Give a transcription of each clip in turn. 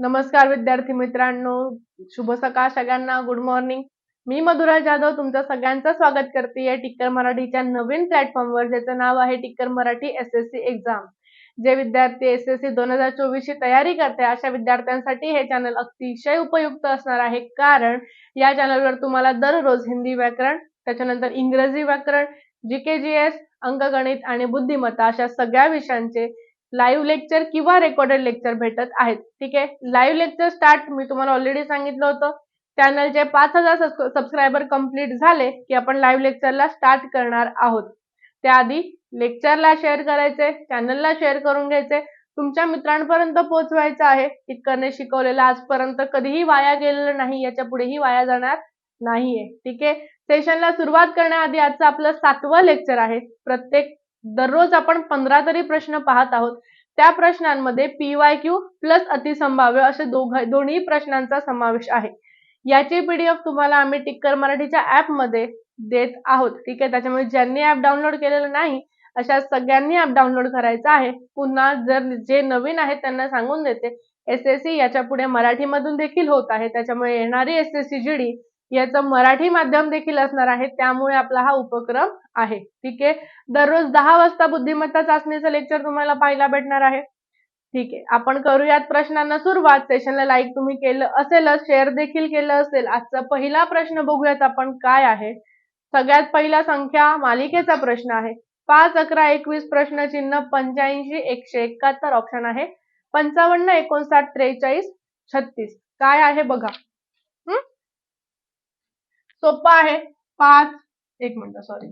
नमस्कार विद्यार्थी मित्रांनो. शुभ सकाळ सगळ्यांना. गुड मॉर्निंग मी मधुरा जाधव. तुमचं सगळ्यांचं स्वागत करते टिक्कर मराठीच्या नवीन प्लॅटफॉर्मवर ज्याचं नाव आहे Tikkar Marathi S S C exam जे विद्यार्थी एस एस सी दोन हजार चोवीस ची तयारी करते अशा विद्यार्थ्यांसाठी हे चॅनल अतिशय उपयुक्त असणार आहे. कारण या चॅनलवर तुम्हाला दररोज हिंदी व्याकरण त्याच्यानंतर इंग्रजी व्याकरण जी के जी एस अंकगणित आणि बुद्धिमत्ता अशा सगळ्या विषयांचे लाईव्ह लेक्चर किंवा रेकॉर्डेड लेक्चर भेटत आहेत. ठीक आहे? लाईव्ह लेक्चर स्टार्ट मी तुम्हाला ऑलरेडी सांगितलं होतं. चॅनलचे पाच हजार सबस्क्रायबर कंप्लीट झाले की आपण लाईव्ह लेक्चरला स्टार्ट करणार आहोत. त्याआधी लेक्चरला शेअर करायचे चॅनलला शेअर करून घ्यायचे. तुमच्या मित्रांपर्यंत पोहोचवायचं आहे. इतकरने शिकवलेलं आजपर्यंत कधीही वाया गेलेलं नाही याच्या पुढेही वाया जाणार नाहीये. ठीक आहे? सेशनला सुरुवात करण्याआधी आजचं आपलं सातवं लेक्चर आहे. प्रत्येक दररोज आपण पंधरा तरी प्रश्न पाहत आहोत. त्या प्रश्नांमध्ये पीवाय क्यू प्लस अतिसंभाव्य असे दोघ दोन्ही प्रश्नांचा समावेश आहे. याची पीडीएफ तुम्हाला आम्ही टिक्कर मराठीच्या ऍपमध्ये देत आहोत. ठीक आहे? त्याच्यामुळे ज्यांनी ऍप डाउनलोड केलेलं नाही अशा सगळ्यांनी ऍप डाउनलोड करायचं आहे. पुन्हा जर जे नवीन आहेत त्यांना सांगून देते. एस एस सी याच्यापुढे मराठीमधून देखील होत आहे. त्याच्यामुळे येणारी S S C G D याचं मराठी माध्यम देखील असणार आहे. त्यामुळे आपला हा उपक्रम आहे. ठीक आहे? दररोज दहा वाजता बुद्धिमत्ता चाचणीचं लेक्चर तुम्हाला पाहायला भेटणार आहे. ठीक आहे? आपण करूयात प्रश्नांना सुरुवात. सेशनला लाईक तुम्ही केलं असेलच शेअर देखील केलं असेल. आजचा पहिला प्रश्न बघूयात आपण काय आहे. सगळ्यात पहिला संख्या मालिकेचा प्रश्न आहे. पाच अकरा एकवीस प्रश्न चिन्ह पंच्याऐंशी एकशे एकाहत्तर ऑप्शन आहे. पंचावन्न एकोणसाठ त्रेचाळीस छत्तीस. काय आहे बघा. सोपं आहे. पाच एक मिनिट सॉरी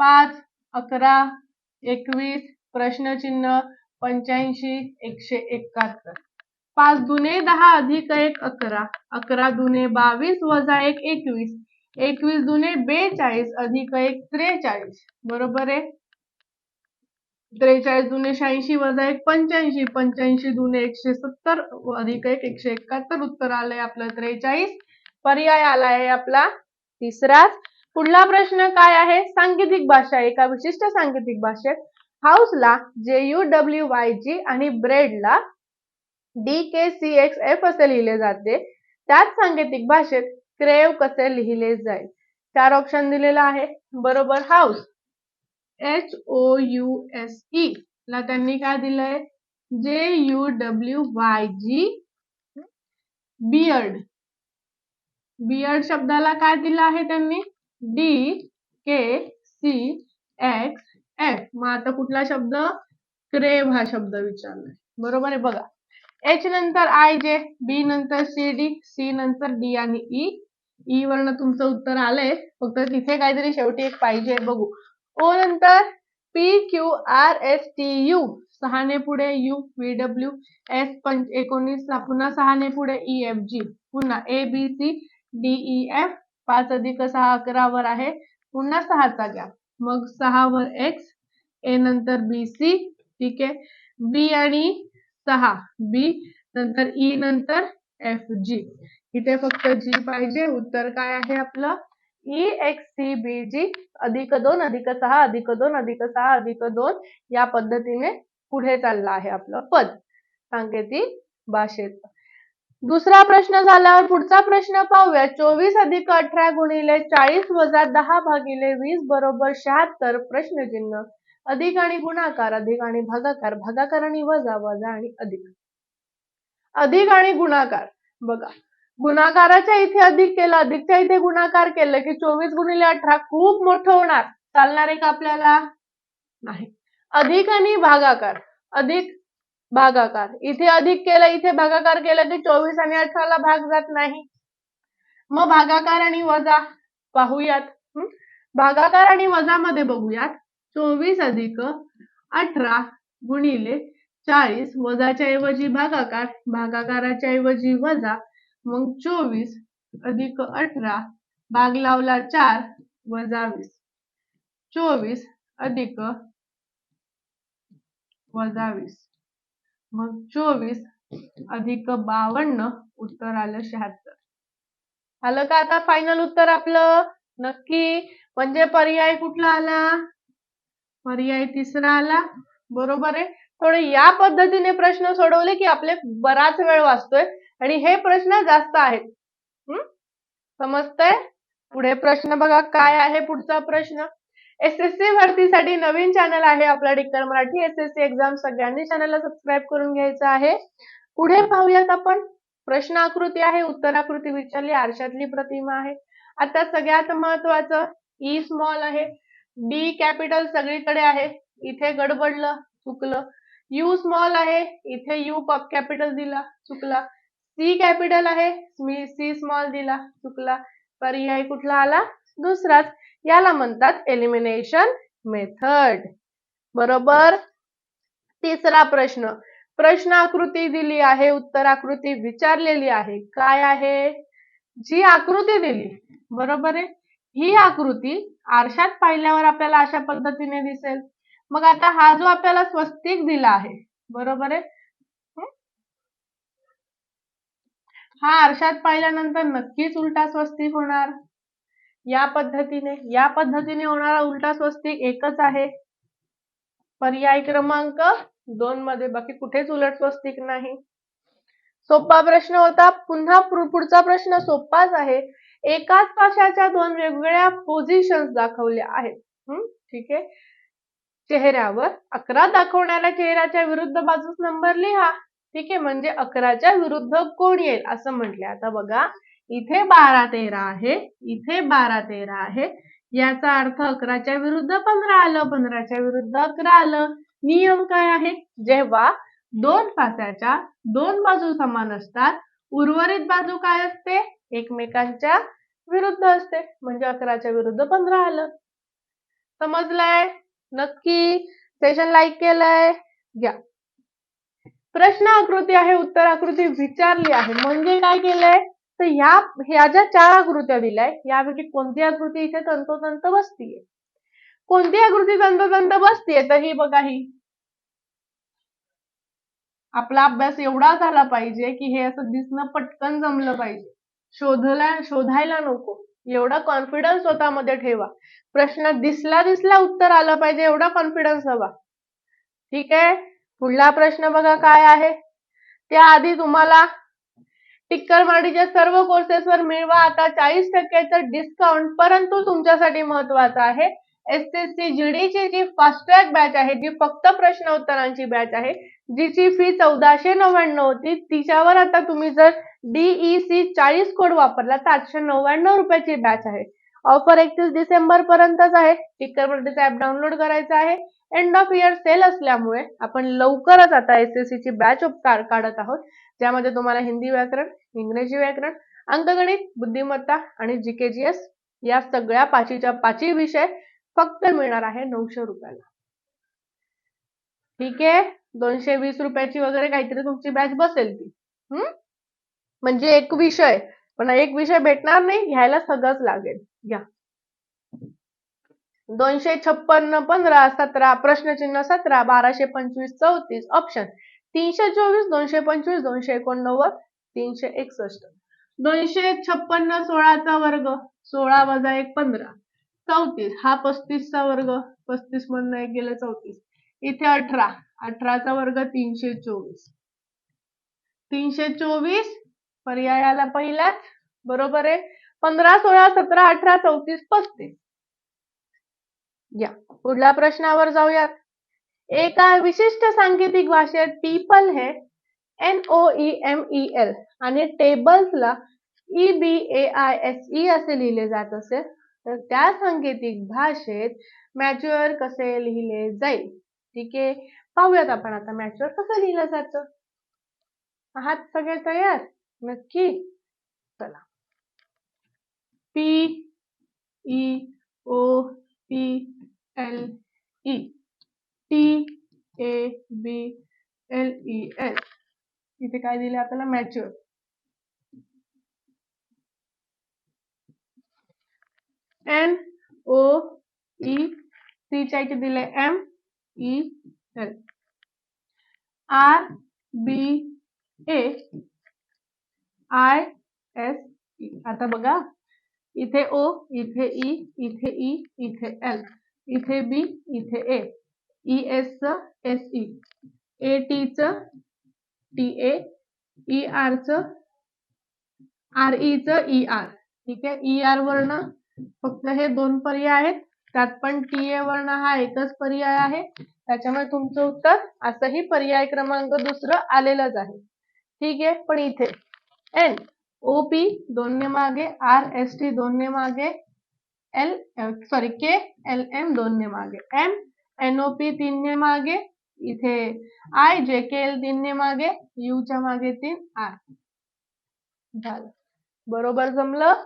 पाच अकरा एकवीस प्रश्नचिन्ह पंच्याऐंशी एकशे एकाहत्तर. पाच दुने दहा अधिक एक अकरा. अकरा दुने बावीस वजा एक एकवीस. एकवीस दुने बेचाळीस अधिक एक त्रेचाळीस. बरोबर आहे? त्रेचाळीस दुने शहाऐंशी वजा एक पंच्याऐंशी पंच्याऐंशी दुने एकशे सत्तर अधिक एक एकशे एकाहत्तर. उत्तर आलंय आपलं त्रेचाळीस. पर्याय आलाय आपला तिसराच. पुढला प्रश्न काय आहे? सांकेतिक भाषा एका विशिष्ट सांकेतिक भाषेत हाऊसला जे यू डब्ल्यू वाय जी आणि ब्रेडला D K C X F असे लिहिले जाते. त्याच सांकेतिक भाषेत क्रेव कसे लिहिले जाईल? चार ऑप्शन दिलेला आहे. बरोबर house. H O U S E ला त्यांनी काय दिलंय जे U W Y G beard beard शब्दाला काय दिलं आहे त्यांनी? D K C X F मग आता कुठला शब्द? क्रेव हा शब्द विचारलाय. बरोबर आहे बघा. एच नंतर आय जे बी नंतर सी डी सी नंतर डी आणि ई ई वरनं तुमचं उत्तर आलंय. फक्त तिथे काहीतरी शेवटी एक पाहिजे बघू. ओ नंतर P Q R S T U सहाने पुढे यू व्ही डब्ल्यू एस पंच एकोणीस पुन्हा सहाने पुढे ई एफ जी पुन्हा A B C D E F पाच अधिक सहा अकरा वर आहे पुन्हा सहाचा घ्या मग सहा वर एक्स ए नंतर बी सी ठीक आहे. बी आणि सहा बी नंतर ई नंतर एफ जी इथे फक्त जी पाहिजे उत्तर काय आहे आपलं? E X C B G अधिक दोन अधिक सहा अधिक दोन अधिक सहा अधिक दोन या पद्धतीने पुढे चाललं आहे आपलं पद. सांकेतिक भाषेत. दुसरा प्रश्न झाल्यावर पुढचा प्रश्न पाहूया. चोवीस अधिक अठरा गुणिले चाळीस वजा दहा भागिले वीस बरोबर शहात्तर प्रश्नचिन्ह. अधिक आणि गुणाकार अधिक आणि भागाकार. भागाकार आणि वजा वजा आणि अधिक. अधिक आणि गुणाकार. बघा गुणाकाराच्या इथे अधिक केलं अधिकच्या इथे गुणाकार केलं की चोवीस गुणिले अठरा खूप मोठं होणार. चालणार आहे का आपल्याला? नाही. अधिक आणि भागाकार. अधिक भागाकार. इथे अधिक केलं इथे भागाकार केलं की चोवीस आणि अठराला भाग जात नाही. मग भागाकार आणि वजा पाहूयात. भागाकार आणि वजा मध्ये बघूयात. चोवीस अधिक अठरा गुणिले चाळीस वजाच्या ऐवजी भागाकार भागाकाराच्या ऐवजी वजा मग चोवीस अधिक अठरा भाग लावला चार वजा वीस. चोवीस अधिक वजा वीस. मग चोवीस अधिक बावन्न उत्तर आलं शहात्तर. आलं का आता फायनल उत्तर आपलं? नक्की. म्हणजे पर्याय कुठला आला? पर्याय तिसरा आला. बरोबर आहे. थोडे या पद्धतीने प्रश्न सोडवले की आपले बराच वेळ वाचतोय. आणि हे प्रश्न जास्त आहेत. हम्म समजतंय? पुढे प्रश्न बघा काय आहे पुढचा प्रश्न? एस एस सी भरतीसाठी नवीन चॅनल आहे आपला Dikkar Marathi. S S C exam सगळ्यांनी चॅनलला सबस्क्राईब करून घ्यायचं आहे. पुढे पाहूयात आपण. प्रश्न आकृती आहे उत्तर आकृती विचारली आरशातली प्रतिमा आहे. आता सगळ्यात महत्वाचं e ई स्मॉल आहे. डी कॅपिटल सगळीकडे आहे. इथे गडबडलं चुकलं. यू स्मॉल आहे इथे यू कॅपिटल दिला चुकला. सी कॅपिटल आहे. मी सी स्मॉल दिला चुकला. पर्याय कुठला आला? दुसराच. याला म्हणतात एलिमिनेशन मेथड बरोबर? तिसरा प्रश्न. प्रश्न आकृती दिली आहे उत्तर आकृती विचारलेली आहे. काय आहे? जी आकृती दिली. बरोबर आहे? ही आकृती आरशात पाहिल्यावर आपल्याला अशा पद्धतीने दिसेल. मग आता हा जो आपल्याला स्वस्तिक दिला आहे बरोबर आहे? हा आरशात पाहिल्यानंतर नक्कीच उलटा स्वस्तिक होणार. या पद्धतीने या पद्धतीने होणारा उलटा स्वस्तिक एकच आहे. पर्याय क्रमांक दोन मध्ये बाकी कुठेच उलट स्वस्तिक नाही. सोपा प्रश्न होता पुन्हा पुढचा प्रश्न सोपाच आहे. एकाच पाशाच्या दोन वेगवेगळ्या पोझिशन्स दाखवल्या आहेत. ठीक आहे. चेहऱ्यावर अकरा दाखवणाऱ्या चेहऱ्याच्या विरुद्ध बाजूस नंबर लिहा. ठीक आहे म्हणजे अकराच्या विरुद्ध कोण येईल असं म्हटले आता बघा इथे बारा तेरा आहे इथे बारा तेरा आहे. याचा अर्थ अकराच्या विरुद्ध पंधरा आलं पंधराच्या विरुद्ध अकरा आलं. नियम काय आहे जेव्हा दोन पास्याच्या दोन बाजू समान असतात उर्वरित बाजू काय असते? एकमेकांच्या विरुद्ध असते म्हणजे अकराच्या विरुद्ध पंधरा आलं. समजलंय? नक्की? सेशन लाईक केलंय? घ्या. प्रश्न आकृती आहे उत्तर आकृती विचारली आहे. म्हणजे काय केलंय? तर ह्या ह्या ज्या चार आकृत्या दिल्या यापैकी कोणती आकृती इथे तंतोतंत बसतीये? कोणती आकृती तंतोतंत बसतीये? तर ही बघा ही. आपला अभ्यास एवढा झाला पाहिजे की हे असं दिसणं पटकन जमलं पाहिजे. शोधला शोधायला नको. एवढा कॉन्फिडन्स स्वतःमध्ये ठेवा. प्रश्न दिसला दिसला उत्तर आलं पाहिजे एवढा कॉन्फिडन्स हवा. ठीक आहे? पुढला प्रश्न बघा काय आहे? त्याआधी तुम्हाला टिक्कर मराठीच्या सर्व कोर्सेसवर मिळवा. आता चाळीस टक्क्याचं डिस्काउंट परंतु तुमच्यासाठी महत्वाचं आहे. एस एस सी जीडीची जी फास्ट ट्रॅक बॅच आहे जी फक्त प्रश्न उत्तरांची बॅच आहे जिची फी चौदाशे नव्याण्णव होती तिच्यावर आता तुम्ही जर डीईसी चाळीस कोड वापरला तर आठशे नव्याण्णव रुपयाची बॅच आहे. ऑफर एकतीस डिसेंबर पर्यंतच आहे. टिक्कर मराठीचा ऍप डाउनलोड करायचा आहे. एंड ऑफ इयर सेल असल्यामुळे आपण लवकरच आता एसएससी ची बॅच काढत आहोत. ज्यामध्ये तुम्हाला हिंदी व्याकरण इंग्रजी व्याकरण अंकगणित बुद्धिमत्ता आणि जीकेजीएस या सगळ्या पाचीच्या पाची विषय फक्त मिळणार आहे नऊशे रुपयाला. ठीक आहे? दोनशे वीस रुपयाची वगैरे काहीतरी तुमची बॅच बसेल ती. हम्म म्हणजे एक विषय. पण एक विषय भेटणार नाही घ्यायला सगळंच लागेल. घ्या. दोनशे छप्पन्न पंधरा सतरा प्रश्नचिन्ह सतरा बाराशे पंचवीस चौतीस ऑप्शन तीनशे चोवीस दोनशे पंचवीस दोनशे एकोणनव्वद तीनशे एकसष्ट. दोनशे छप्पन्न सोळाचा वर्ग सोळा वजा एक पंधरा. चौतीस हा पस्तीसचा वर्ग पस्तीस मधनं एक गेलं चौतीस. इथे अठरा अठराचा वर्ग तीनशे चोवीस. तीनशे चोवीस पर्यायाला पहिल्याच बरोबर आहे? पंधरा सोळा सतरा अठरा चौतीस पस्तीस. या. पुढल्या प्रश्नावर जाऊयात. एका विशिष्ट सांकेतिक भाषेत पीपल हे N O E M E L आणि टेबल्सला E B A I S E असे लिहिले जात असेल तर त्या सांकेतिक भाषेत मॅच्युअर कसे लिहिले जाईल? ठीक आहे. पाहूयात आपण आता मॅच्युअर कसं लिहिलं जातं. आहात सगळे तयार? नक्की? चला. P E O P L E T A B L E L इथे काय दिले आपल्याला? मॅच्युअर एन ओ ई सीच्या इथे दिले M E L R B A I S E आता बघा. इथे ओ इथे ई इथे ई इथे एल इथे बी इथे ए ई एस च एस ई ए टी च टी ए ई आर च आर ई च ई आर ठीक आहे? E, ई आर वर्ण फक्त हे दोन पर्याय आहेत. त्यात पण टी ए वर्ण हा एकच पर्याय आहे. त्याच्यामुळे तुमचं उत्तर असंही पर्याय क्रमांक दुसरं आलेलंच आहे. ठीक आहे? पण इथे एन ओ पी दोनने मागे आर एस टी दोनने मागे L sorry K L M दोनने मागे. एम एन ओ पी तीनने मागे इथे आय जे के एल तीनने मागे यूच्या मागे तीन आय झालं. बरोबर जमलं?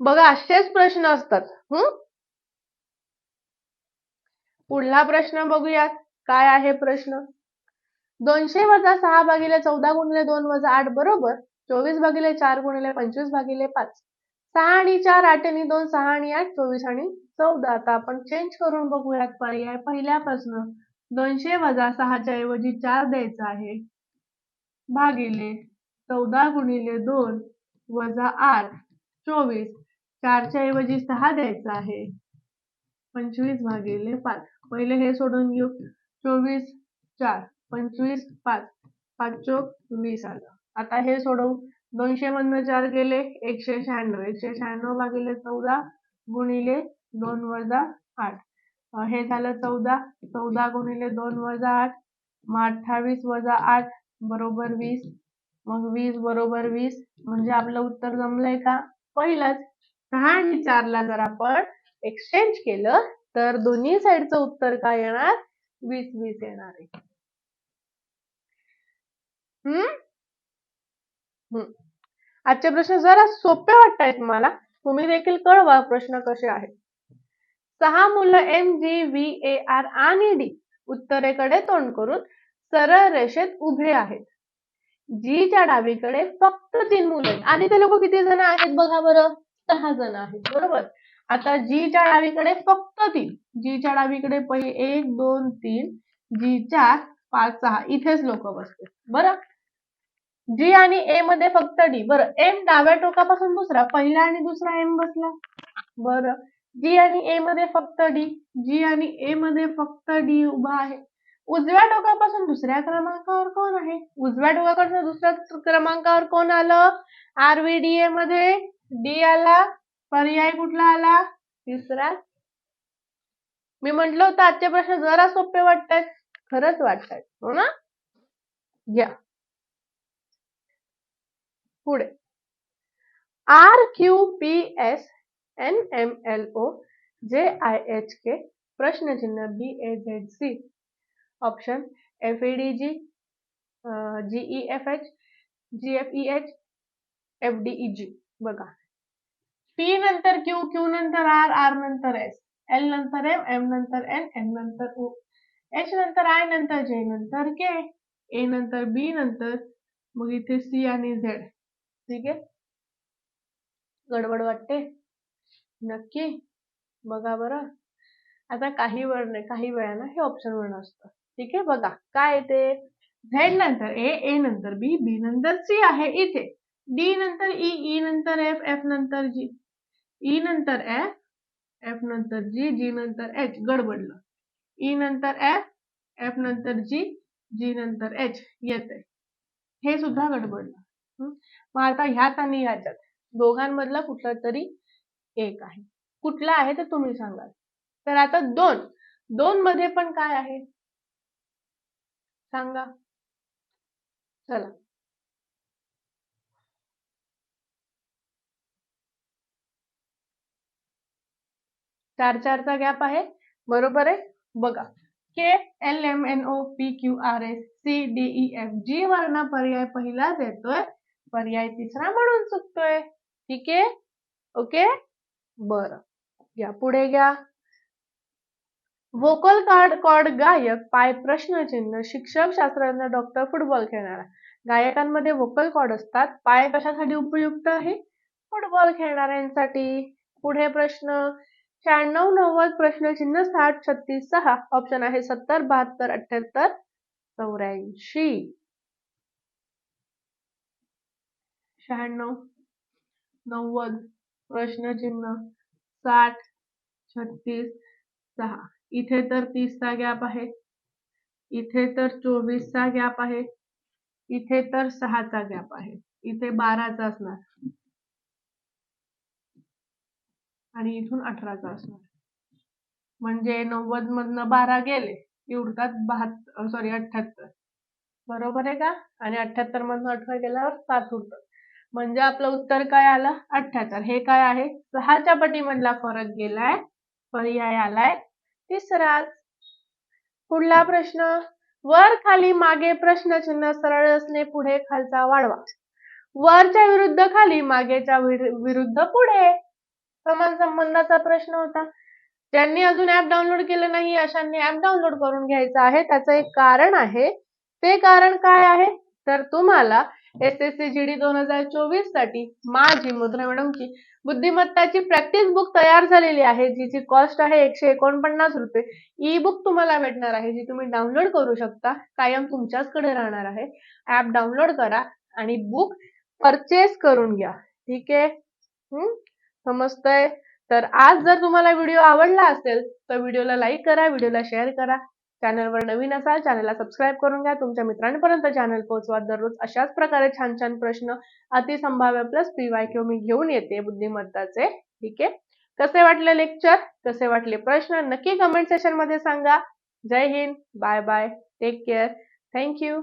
बघा असेच प्रश्न असतात. हम्म पुढला प्रश्न बघूयात. काय आहे प्रश्न? दोनशे वजा सहा भागिले चौदा गुणिले दोन वजा आठ बरोबर? चोवीस भागिले चार गुणिले पंचवीस भागिले पाच. सहा आणि चार आठ आणि दोन सहा आणि आठ चोवीस आणि चौदा. आता आपण चेंज करून बघूयात पर्याय. पहिल्यापासून प्रश्न दोनशे वजा सहाच्या ऐवजी चार द्यायचा आहे. भागिले चौदा गुणिले दोन वजा आठ चोवीस. चारच्या ऐवजी सहा द्यायचा आहे. पंचवीस भागिले पाच. पहिले हे सोडून घेऊ. चोवीस चार. पंचवीस पाच. पाच चोक वीस आलं. आता हे सोडवू. दोनशे मधनं चार गेले एकशे शहाण्णव एकशे शहाण्णव भागिले चौदा गुणिले दोन वजा आठ. हे झालं चौदा. चौदा गुणिले दोन वजा आठ. मग अठ्ठावीस वजा आठ बरोबर वीस. मग वीस बरोबर वीस. म्हणजे आपलं उत्तर जमलंय का? पहिलंच. सहा आणि चारला जर आपण एक्सचेंज केलं तर दोन्ही साईडचं उत्तर काय येणार? वीस वीस येणार आहे. हम्म? आजचे प्रश्न जरा सोपे वाटतायत मला. तुम्ही देखील कळवा प्रश्न कसे आहेत. सहा मुलं M G V A R आणि डी उत्तरेकडे तोंड करून सरळ रेषेत उभे आहेत. जीच्या डावीकडे फक्त तीन मुलं आहेत. आणि ते लोक किती जण आहेत बघा बरं. सहा जण आहेत. बरोबर? आता जीच्या डावीकडे फक्त तीन. जीच्या डावीकडे पहिले एक दोन तीन. जी चार पाच सहा. इथेच लोक बसते बरं? जी आणि ए मध्ये फक्त डी बरं एम डाव्या टोकापासून दुसरा पहिला आणि दुसरा एम बसला. बरं जी आणि ए मध्ये फक्त डी जी आणि ए मध्ये फक्त डी उभा आहे. उजव्या टोकापासून दुसऱ्या क्रमांकावर कोण आहे? उजव्या टोकाकडनं दुसऱ्या क्रमांकावर कोण आलं? आरव्हीडीए मध्ये डी आला. पर्याय कुठला आला? तिसरा. मी म्हंटल होतं आजचे प्रश्न जरा सोपे वाटतात. खरंच वाटतात. हो ना? घ्या पुढे. R Q P S N M L O J I H K प्रश्नचिन्ह B A Z C option F A D G G E F H G F E H F D G बघा. P नंतर Q Q नंतर R R नंतर S L नंतर M M नंतर N N नंतर O H नंतर I नंतर जे नंतर के ए नंतर बी नंतर मग इथे सी आणि झेड ठीक आहे गडबड वाटते नक्की बघा बरं आता काही वेळ काही वेळानं हे ऑप्शन वर्ण असतं. ठीक आहे? बघा, काय ते झेड नंतर ए ए नंतर बी बी नंतर सी आहे इथे. डी नंतर ई ई नंतर एफ़ एफ़ नंतर जी ई नंतर एफ़ एफ़ नंतर जी जी नंतर एच गडबडलं. ई नंतर एफ़ एफ़ नंतर जी जी नंतर एच येते हे सुद्धा गडबडलं. मग आता ह्यात आणि ह्याच्यात. दोघांमधला कुठला तरी एक आहे. कुठला आहे तर तुम्ही सांगाल. तर आता दोन. दोन मध्ये पण काय आहे? सांगा. चला. चार चारचा गॅप आहे. बरोबर आहे? बघा. K L M N O P Q R S C D E F G वर्ण पर्याय पहिलाच येतोय पर्याय तिसरा म्हणून चुकतोय. ठीक आहे? ओके बर. या पुढे घ्या. व्होकल कार्ड कॉर्ड गायक पाय प्रश्नचिन्ह शिक्षक शास्त्रज्ञ डॉक्टर फुटबॉल खेळणारा. गायकांमध्ये व्होकल कॉर्ड असतात. पाय कशासाठी उपयुक्त आहे? फुटबॉल खेळणाऱ्यांसाठी. पुढे प्रश्न. शहाण्णव नव्वद प्रश्नचिन्ह साठ छत्तीस सहा. ऑप्शन आहे सत्तर बहात्तर अठ्याहत्तर चौऱ्याऐंशी. शहाण्णव नव्वद प्रश्नचिन्ह साठ छत्तीस सहा. इथे तर तीसचा गॅप आहे. इथे तर चोवीसचा गॅप आहे. इथे तर सहाचा गॅप आहे. इथे बाराचा असणार. आणि इथून अठराचा असणार. म्हणजे नव्वद मधनं बारा गेले. की उरतात बहात्तर सॉरी अठ्ठ्याहत्तर. बरोबर आहे का? आणि अठ्ठ्याहत्तर मधनं अठरा गेल्यावर सात उरतात म्हणजे आपलं उत्तर काय आलं? अठ्ठ्याहत्तर हे काय आहे? सहाच्या पटीमधला फरक गेलाय. पर्याय आलाय. तिसरा पुढला प्रश्न. वर खाली मागे प्रश्नचिन्ह सरळ असणे पुढे खालचा वाढवा. वरच्या विरुद्ध खाली मागेच्या विरुद्ध पुढे. समान संबंधाचा प्रश्न होता. ज्यांनी अजून ऍप डाउनलोड केलं नाही अशांनी ऍप डाउनलोड करून घ्यायचं आहे. त्याचं एक कारण आहे. ते कारण काय आहे? तर तुम्हाला S S C G D दोन हजार चोवीससाठी माझी मुद्रा मॅडमची बुद्धिमत्ताची प्रॅक्टिस बुक तयार झालेली आहे जिची कॉस्ट आहे एकशे एकोणपन्नास रुपये. ई बुक तुम्हाला भेटणार आहे जी तुम्ही डाउनलोड करू शकता कायम तुमच्याचकडे राहणार आहे. ऍप डाउनलोड करा आणि बुक परचेस करून घ्या. ठीक आहे? हम्म समजतंय? तर आज जर तुम्हाला व्हिडिओ आवडला असेल तर व्हिडिओला लाईक करा व्हिडिओला शेअर करा. चॅनलवर नवीन असाल चॅनलला सबस्क्राईब करून घ्या. तुमच्या मित्रांपर्यंत चॅनल पोहोचवा दररोज अशाच प्रकारे छान छान प्रश्न अतिसंभाव्य प्लस पी वाय क्यू मी घेऊन येते बुद्धिमत्ताचे. ठीक आहे? कसे वाटले लेक्चर कसे वाटले प्रश्न? नक्की कमेंट सेशनमध्ये सांगा. जय Hind. Bye bye take care thank you